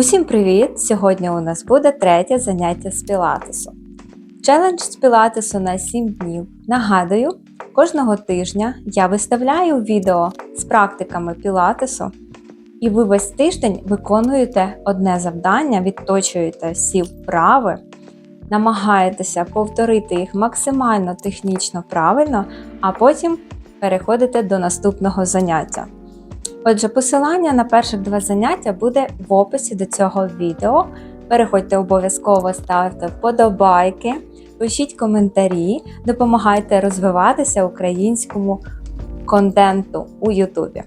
Усім привіт! Сьогодні у нас буде третє заняття з пілатесу. Челендж з пілатесу на 7 днів. Нагадую, кожного тижня я виставляю відео з практиками пілатесу, і ви весь тиждень виконуєте одне завдання, відточуєте всі вправи, намагаєтеся повторити їх максимально технічно правильно, а потім переходите до наступного заняття. Отже, посилання на перших два заняття буде в описі до цього відео. Переходьте обов'язково, ставте вподобайки, пишіть коментарі, допомагайте розвиватися українському контенту у Ютубі.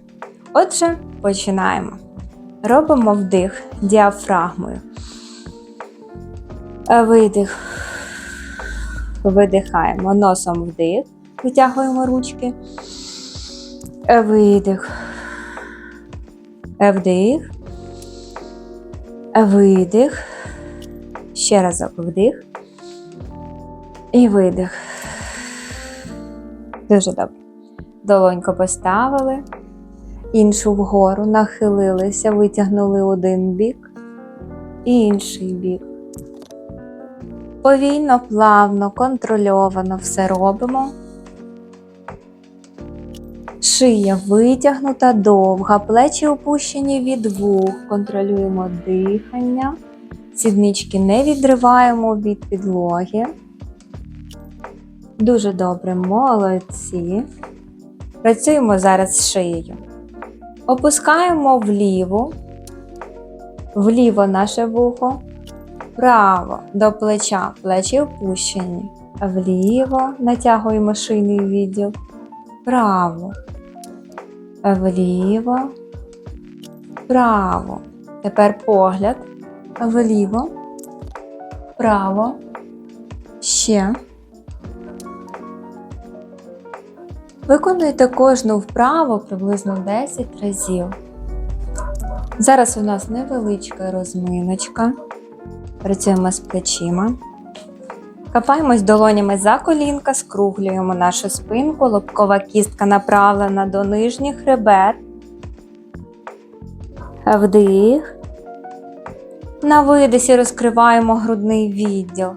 Отже, починаємо. Робимо вдих діафрагмою. Видих. Видихаємо носом вдих, витягуємо ручки. Видих. Вдих. Видих. Ще разок вдих. І видих. Дуже добре. Долонько поставили. Іншу вгору нахилилися, витягнули один бік і інший бік. Повільно, плавно, контрольовано все робимо. Шия витягнута, довга, плечі опущені від вух, контролюємо дихання, сіднички не відриваємо від підлоги. Дуже добре, молодці. Працюємо зараз з шиєю. Опускаємо вліво, вліво наше вухо, вправо до плеча, плечі опущені, вліво натягуємо шийний відділ, вправо вліво, вправо. Тепер погляд вліво, вправо, ще. Виконуйте кожну вправу приблизно 10 разів. Зараз у нас невеличка розминочка. Працюємо з плечима. Капаємось долонями за колінка, скруглюємо нашу спинку, лобкова кістка направлена до нижніх хребет. Вдих. На видисі розкриваємо грудний відділ.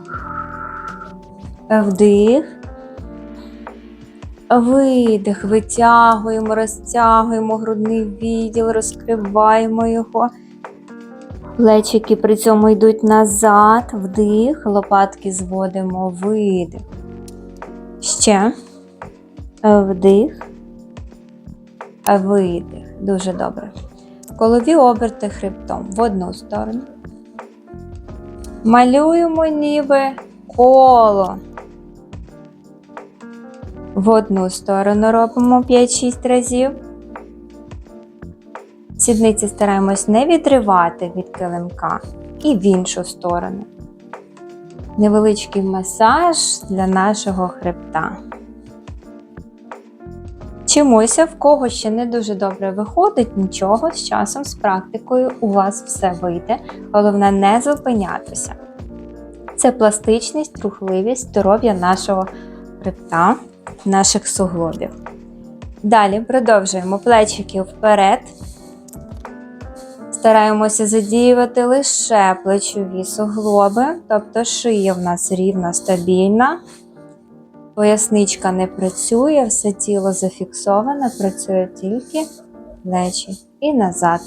Вдих. Видих. Витягуємо, розтягуємо грудний відділ, розкриваємо його. Плечики при цьому йдуть назад, вдих, лопатки зводимо, видих. Ще вдих, видих. Дуже добре. Колові оберти хребтом в одну сторону. Малюємо ніби коло. В одну сторону робимо 5-6 разів. Сідниці стараємось не відривати від килимка і в іншу сторону. Невеличкий масаж для нашого хребта. Чимося, в кого ще не дуже добре виходить, нічого, з часом, з практикою у вас все вийде. Головне не зупинятися. Це пластичність, рухливість, здоров'я нашого хребта, наших суглобів. Далі продовжуємо плечики вперед. Стараємося задіювати лише плечові суглоби, тобто шия в нас рівна, стабільна, поясничка не працює, все тіло зафіксоване, працює тільки плечі і назад.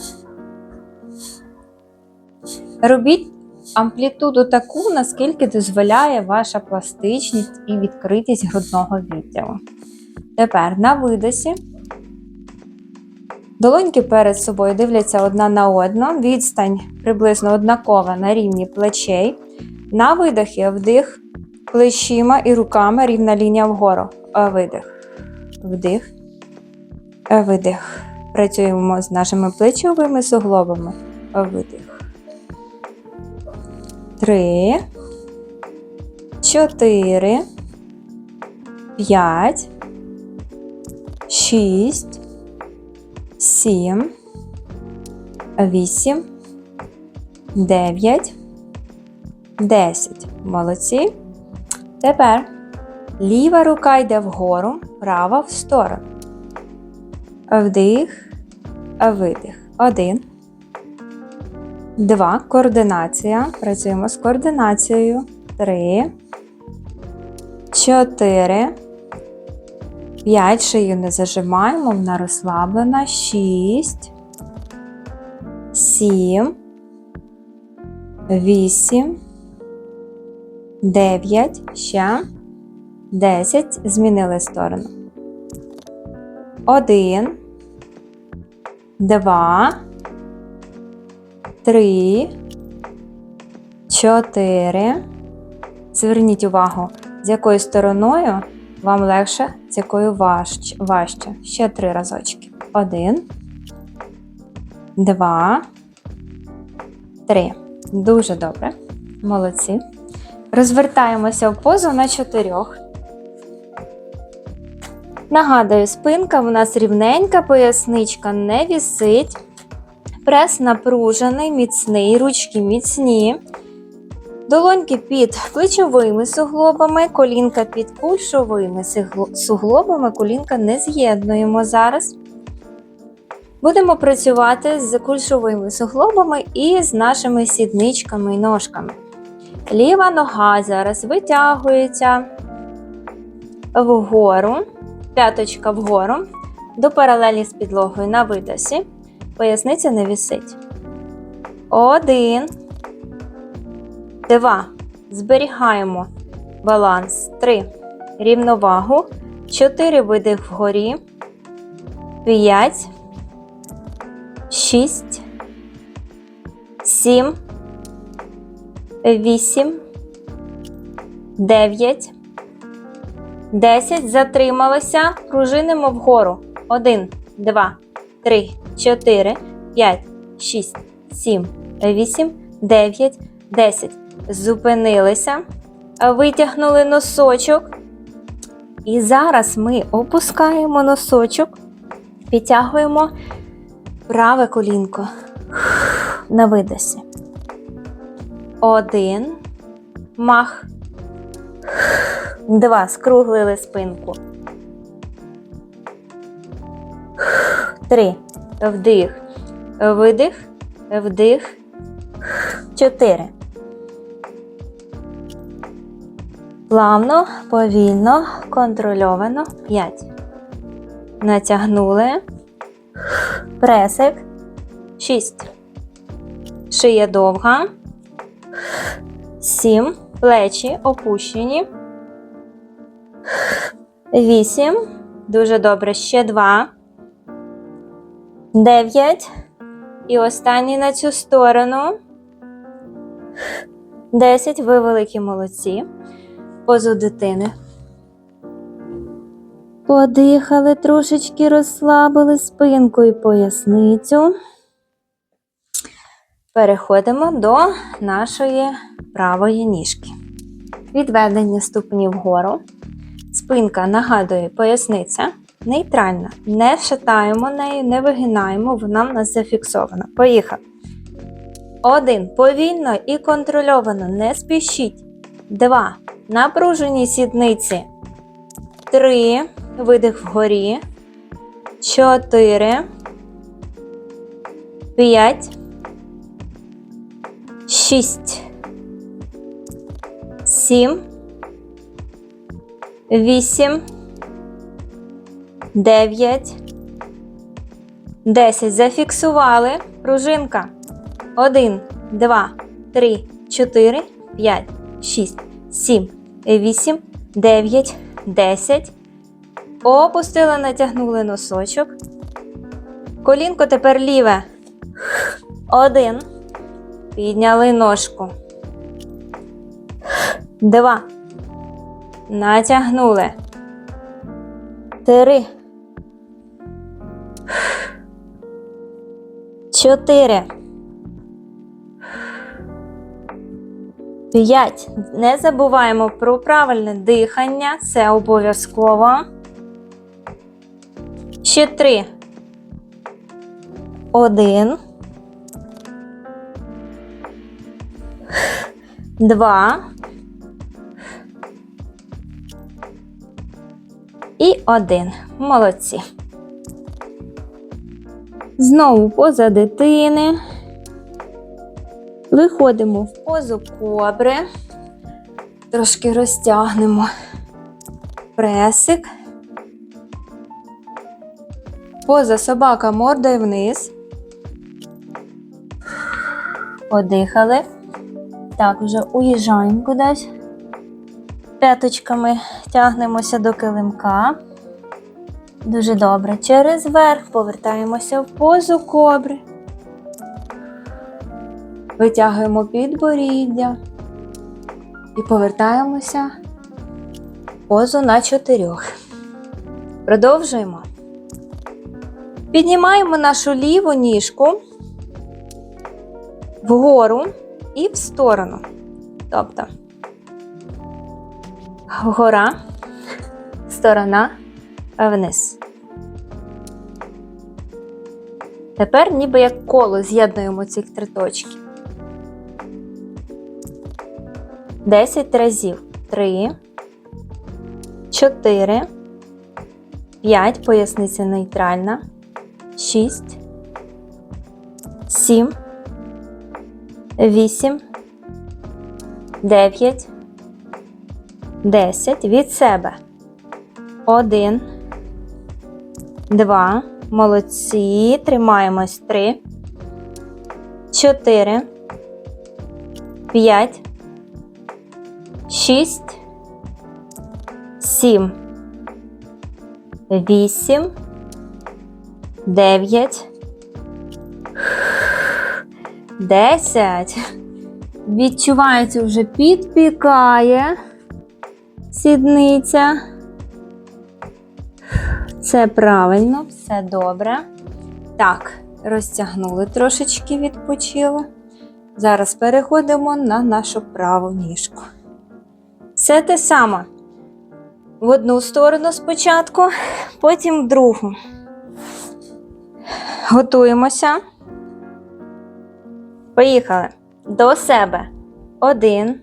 Робіть амплітуду таку, наскільки дозволяє ваша пластичність і відкритість грудного відділу. Тепер на видосі. Долоньки перед собою дивляться одна на одну, відстань приблизно однакова на рівні плечей. На видохі вдих плечима і руками рівна лінія вгору. Видих. Вдих. Видих. Працюємо з нашими плечовими суглобами. Видих. Три. Чотири. П'ять. Шість. Сім, вісім, дев'ять, десять. Молодці. Тепер ліва рука йде вгору, права в сторону. Вдих, видих. Один. Два. Координація. Працюємо з координацією. Три. Чотири. П'ять. Шию не зажимаємо. Вона розслаблена. Шість. Сім. Вісім. Дев'ять. Ще. Десять. Змінили сторону. Один. Два. Три. Чотири. Зверніть увагу, з якою стороною вам легше, якою важче. важче. Ще три разочки. Один. Два. Три. Дуже добре. Молодці. Розвертаємося в позу на чотирьох. Нагадую, спинка в нас рівненька, поясничка не вісить. Прес напружений, міцний, ручки міцні. Долоньки під плечовими суглобами, колінка під кульшовими суглобами, колінка не з'єднуємо зараз. Будемо працювати з кульшовими суглобами і з нашими сідничками і ножками. Ліва нога зараз витягується вгору, п'яточка вгору, до паралелі з підлогою на видосі. Поясниця не вісить. Один. Два. Зберігаємо баланс. Три. Рівновагу. Чотири видих вгорі. П'ять. Шість. Сім. Вісім. Дев'ять. Десять. Затрималося. Пружинимо вгору. Один, два, три, чотири, п'ять, шість, сім, вісім, дев'ять, десять. Зупинилися. Витягнули носочок. І зараз ми опускаємо носочок, підтягуємо праве колінко на видосі. Один. Мах. Два. Скруглили спинку. Три. Вдих. Видих. Вдих. Чотири. Плавно, повільно, контрольовано. П'ять. Натягнули. Пресик. Шість. Шия довга. Сім. Плечі опущені. Вісім. Дуже добре. Ще два. Дев'ять. І останній на цю сторону. Десять. Ви великі молодці. Позу дитини. Подихали, трошечки розслабили спинку і поясницю. Переходимо до нашої правої ніжки. Відведення ступнів вгору. Спинка нагадує поясниця. Нейтральна. Не шатаємо нею, не вигинаємо, вона в нас зафіксована. Поїхали. Один. Повільно і контрольовано. Не спішіть. Два. Напружені сідниці. Три. Видих вгорі. Чотири. П'ять. Шість. Сім. Вісім. Дев'ять. Десять. Зафіксували. Пружинка. Один, два, три, чотири, п'ять, шість, сім, вісім, дев'ять, десять. Опустили, натягнули носочок. Колінко тепер ліве. Один. Підняли ножку. Два. Натягнули. Три. Чотири. П'ять. Не забуваємо про правильне дихання. Це обов'язково. Ще три. Один. Два. І один. Молодці. Знову поза дитини. Виходимо в позу кобри. Трошки розтягнемо пресик. Поза собака мордою вниз. Подихали. Так, вже уїжджаємо кудись. П'яточками тягнемося до килимка. Дуже добре. Через верх повертаємося в позу кобри. Витягуємо підборіддя і повертаємося позу на чотирьох. Продовжуємо. Піднімаємо нашу ліву ніжку вгору і в сторону. Тобто вгора, сторона вниз. Тепер ніби як коло з'єднуємо ці три точки. 10 разів. 3, 4, 5, поясниця нейтральна, 6, 7, 8, 9, 10. Від себе. 1, 2, молодці. Тримаємось. 3, 4, 5, 6, 7, 8, 9, 10. Відчувається вже підпікає сідниця. Це правильно, все добре. Так, розтягнули трошечки, відпочили. Зараз переходимо на нашу праву ніжку. Все те саме. В одну сторону спочатку, потім в другу. Готуємося. Поїхали. До себе. Один,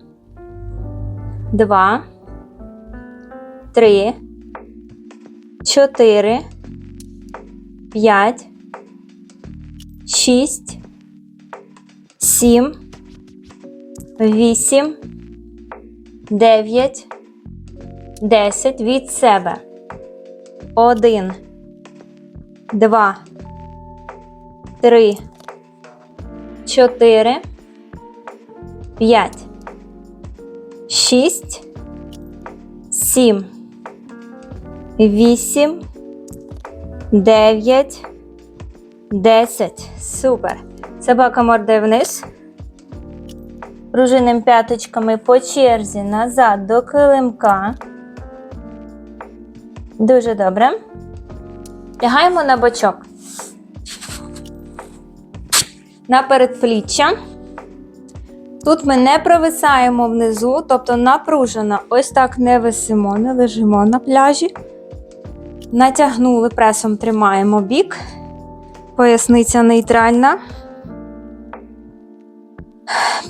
два, три, чотири, п'ять, шість, сім, вісім, дев'ять, десять. Від себе. Один, два, три, чотири, п'ять, шість, сім, вісім, дев'ять, десять. Супер. Собака мордає вниз. Пружиним п'яточками по черзі назад до килимка. Дуже добре. Лягаємо на бочок. На передпліччя. Тут ми не провисаємо внизу, тобто напружено. Ось так не висимо, не лежимо на пляжі. Натягнули пресом, тримаємо бік. Поясниця нейтральна.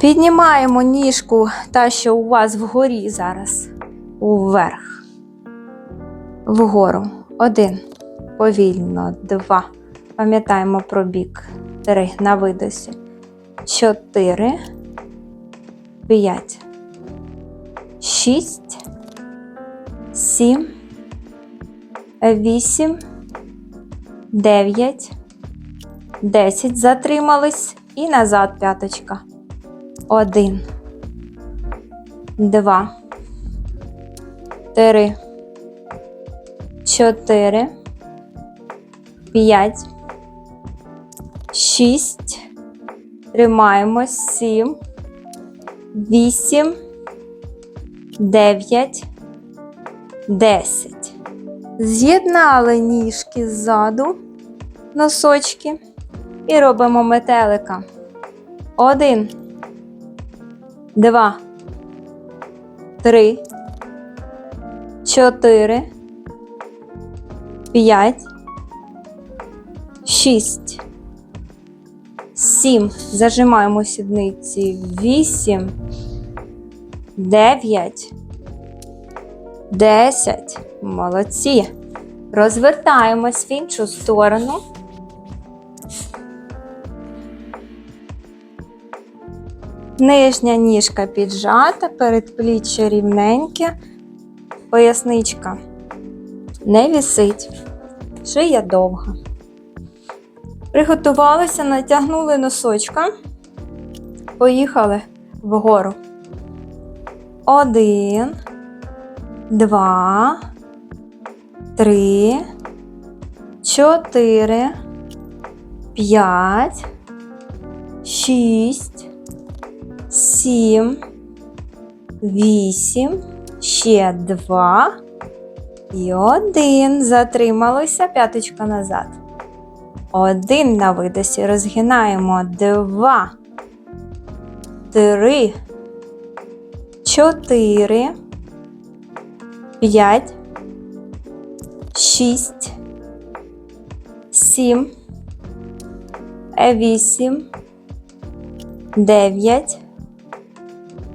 Піднімаємо ніжку, та, що у вас вгорі зараз, уверх. Вгору. Один. Повільно. Два. Пам'ятаємо про бік. Три. На видосі. Чотири. П'ять. Шість. Сім. Вісім. Дев'ять. Десять. Затримались. І назад п'яточка. Один. Два. Три. Чотири. П'ять. Шість. Тримаємось. Сім. Вісім. Дев'ять. Десять. З'єднали ніжки ззаду, носочки. І робимо метелика. Один. Два. Три. Чотири. П'ять. Шість. Сім. Зажимаємо сідниці. Вісім. Дев'ять. Десять. Молодці. Розвертаємось в іншу сторону. Нижня ніжка піджата, передпліччя рівненьке, поясничка не вісить, шия довга. Приготувалися, натягнули носочка, поїхали вгору. Один, два, три, чотири, п'ять, шість, сім, вісім, ще два і один. Затрималися, п'яточка назад. Один на видосі. Розгинаємо. Два. Три. Чотири. П'ять. Шість. Сім. Вісім. Дев'ять.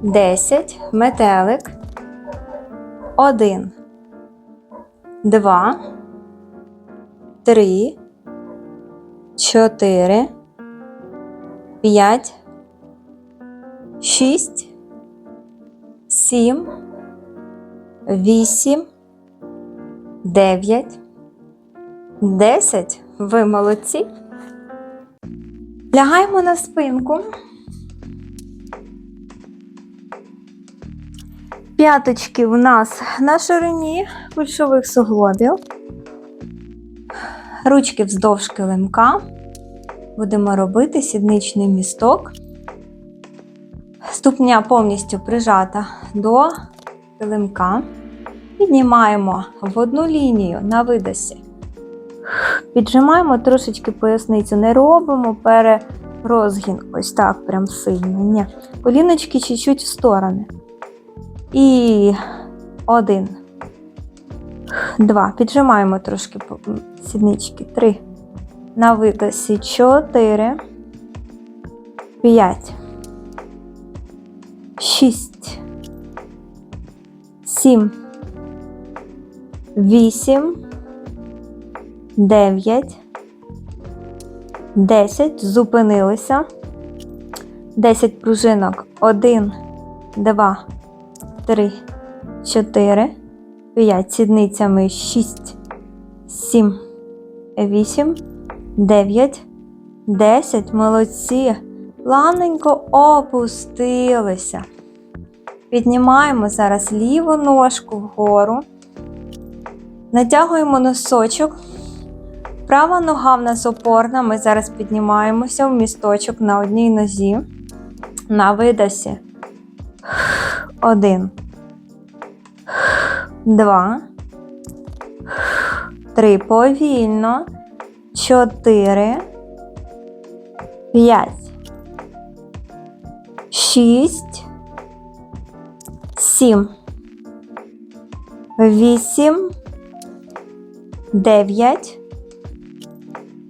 Десять. Метелик. Один. Два. Три. Чотири. П'ять. Шість. Сім. Вісім. Дев'ять. Десять. Ви молодці. Лягаємо на спинку. П'яточки у нас на ширині кульшових суглобів. Ручки вздовж килимка. Будемо робити сідничний місток. Ступня повністю прижата до килимка. Піднімаємо в одну лінію на видосі. Піджимаємо трошечки поясницю, не робимо перерозгін. Ось так, прям сильно. Ні. Коліночки чуть-чуть в сторони. І один. Два. Піджимаємо трошки сіднички. Три. На видосі. Чотири. П'ять. Шість. Сім. Вісім. Дев'ять. Десять. Зупинилися. Десять пружинок. Один. Два. Три. Чотири. П'ять. Сідницями. Шість. Сім. Вісім. Дев'ять. Десять. Молодці. Плавненько опустилися. Піднімаємо зараз ліву ножку вгору. Натягуємо носочок. Права нога в нас опорна. Ми зараз піднімаємося в місточок на одній нозі. На видосі. Один. Два. Три. Повільно. Чотири. П'ять. Шість. Сім. Вісім. Дев'ять.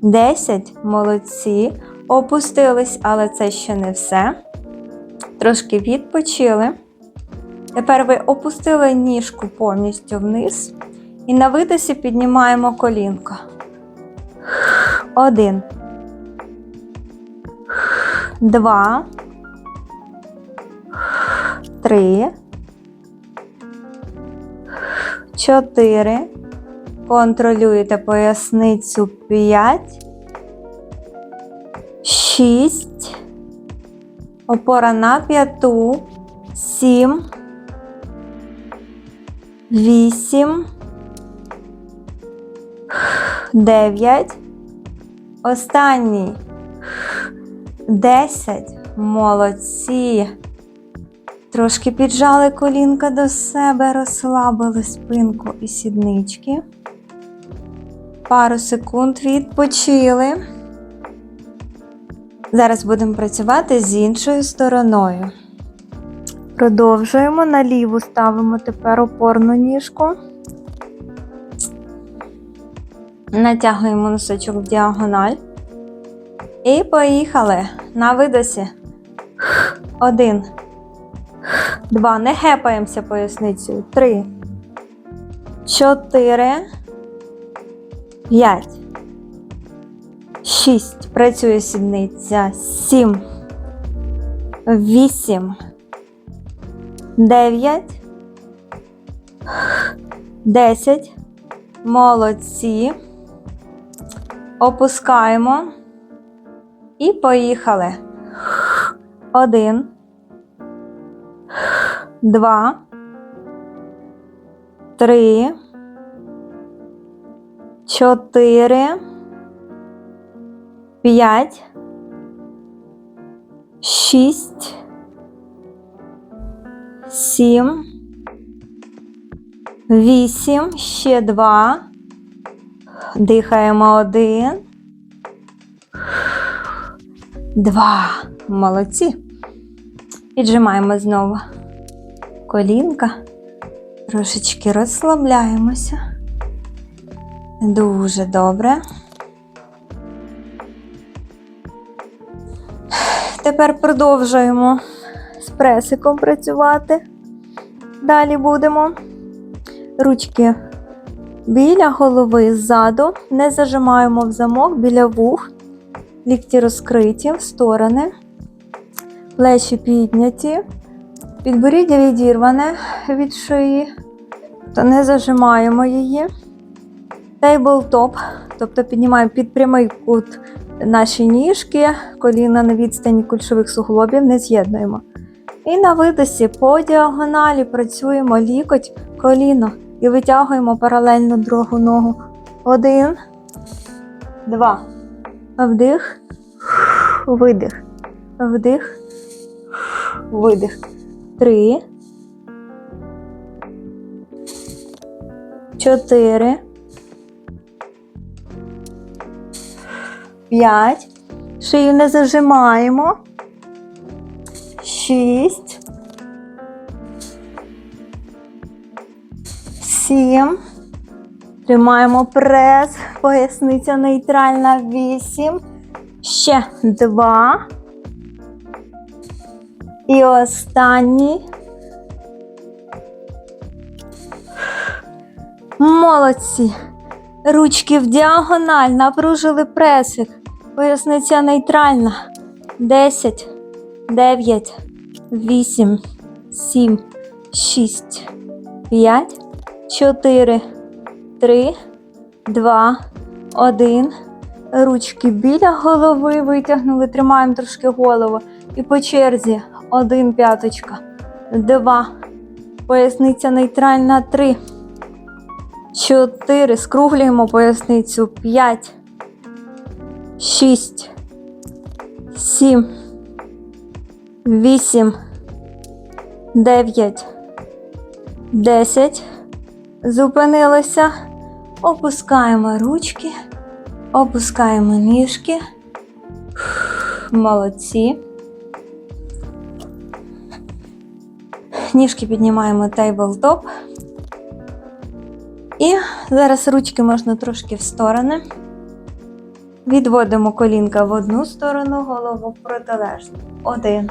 Десять. Молодці. Опустились, але це ще не все. Трошки відпочили. Тепер ви опустили ніжку повністю вниз. І на видосі піднімаємо колінко. Один. Два. Три. Чотири. Контролюєте поясницю п'ять. Шість. Опора на п'яту. Сім. Вісім. Дев'ять. Останній. Десять. Молодці. Трошки піджали колінка до себе, розслабили спинку і сіднички. Пару секунд відпочили. Зараз будемо працювати з іншою стороною. Продовжуємо на ліву ставимо тепер опорну ніжку. Натягуємо носочок в діагональ. І поїхали на видосі. Один. Два. Не гепаємося поясницею. Три. Чотири. П'ять. Шість. Працює сідниця. Сім. вісім, дев'ять, десять. Молодці. Опускаємо. І поїхали. Один. Два. Три. Чотири. П'ять. Шість. Сім. Вісім. Ще два. Дихаємо один. Два. Молодці. Піджимаємо знову колінка. Трошечки розслабляємося. Дуже добре. Тепер продовжуємо з пресиком працювати. Далі будемо. Ручки біля голови ззаду. Не зажимаємо в замок біля вух. Лікті розкриті в сторони. Плечі підняті. Підборіддя відірване від шиї. То не зажимаємо її. Тейблтоп, тобто піднімаємо під прямий кут наші ніжки, коліна на відстані кульшових суглобів не з'єднуємо. І на видосі по діагоналі працюємо лікоть, коліно і витягуємо паралельно другу ногу. Один, два. Вдих, видих. Вдих, видих. Три. Чотири. П'ять. Шию не зажимаємо. Шість. Сім. Тримаємо прес. Поясниця нейтральна. Вісім. Ще два. І останній. Молодці. Ручки в діагональ, напружили пресик. Поясниця нейтральна. 10, 9, 8, 7, 6, 5, 4, 3, 2, 1. Ручки біля голови витягнули, тримаємо трошки голову. І по черзі. Один п'яточка. Два. Поясниця нейтральна. Три. Чотири. Скруглюємо поясницю. П'ять. Шість. Сім. Вісім. Дев'ять. Десять. Зупинилися. Опускаємо ручки. Опускаємо ніжки. Молодці. Ніжки піднімаємо тейблтоп. І зараз ручки можна трошки в сторони. Відводимо колінка в одну сторону, голову в протилежну. Один.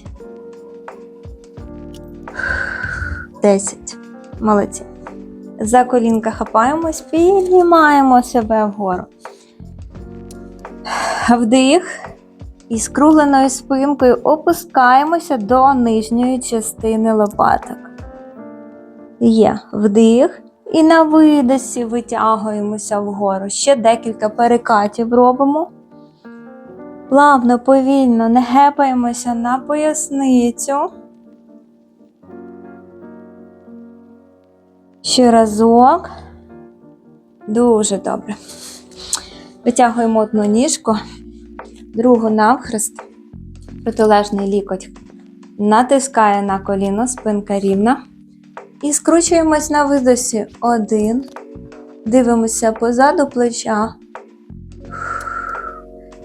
Десять. Молодці. За колінка хапаємось, піднімаємо себе вгору. Вдих. І з кругленою спинкою опускаємося до нижньої частини лопаток. Є вдих. І на видосі витягуємося вгору. Ще декілька перекатів робимо. Плавно, повільно не гепаємося на поясницю. Ще разок. Дуже добре. Витягуємо одну ніжку, другу навхрест, протилежний лікоть. Натискає на коліно, спинка рівна. І скручуємось на видосі. Один. Дивимося позаду плеча.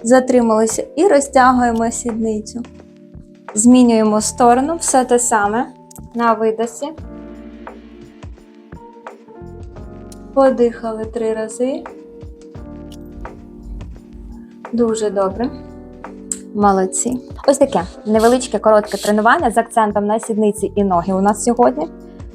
Затрималися і розтягуємо сідницю. Змінюємо сторону, все те саме. На видосі. Подихали три рази. Дуже добре. Молодці. Ось таке невеличке коротке тренування з акцентом на сідниці і ноги у нас сьогодні.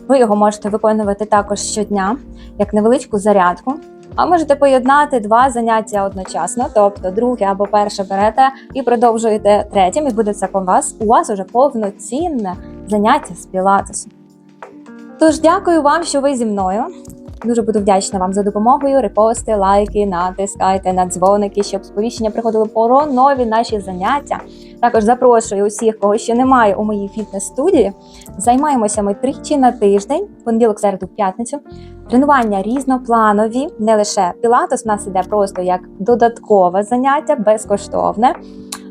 Ви його можете виконувати також щодня, як невеличку зарядку. А можете поєднати два заняття одночасно, тобто друге або перше берете і продовжуєте третім, і буде це у вас у вас уже повноцінне заняття з пілатесу. Тож дякую вам, що ви зі мною. Дуже буду вдячна вам за допомогою. Репости, лайки, натискайте на дзвоники, щоб сповіщення приходили про нові наші заняття. Також запрошую усіх, кого ще немає у моїй фітнес-студії. Займаємося ми тричі на тиждень, понеділок, середу, п'ятницю. Тренування різнопланові, не лише пілатес, у нас іде просто як додаткове заняття, безкоштовне.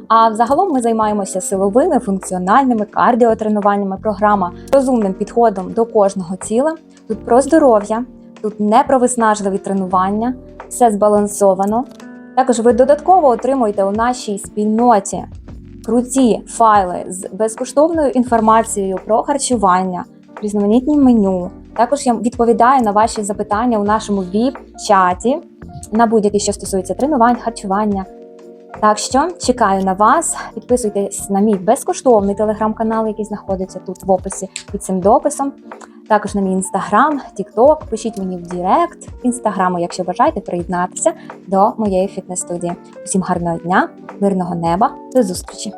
А взагалом ми займаємося силовими, функціональними кардіотренуваннями. Програма розумним підходом до кожного тіла. Тут про здоров'я, тут не про виснажливі тренування, все збалансовано. Також ви додатково отримуєте у нашій спільноті круті файли з безкоштовною інформацією про харчування, різноманітні меню. Також я відповідаю на ваші запитання у нашому ВІП-чаті на будь-які, що стосуються тренувань, харчування. Так що чекаю на вас. Підписуйтесь на мій безкоштовний телеграм-канал, який знаходиться тут в описі під цим дописом. Також на мій інстаграм, тікток. Пишіть мені в Дірект інстаграму, якщо бажаєте приєднатися до моєї фітнес-студії. Усім гарного дня, мирного неба, до зустрічі!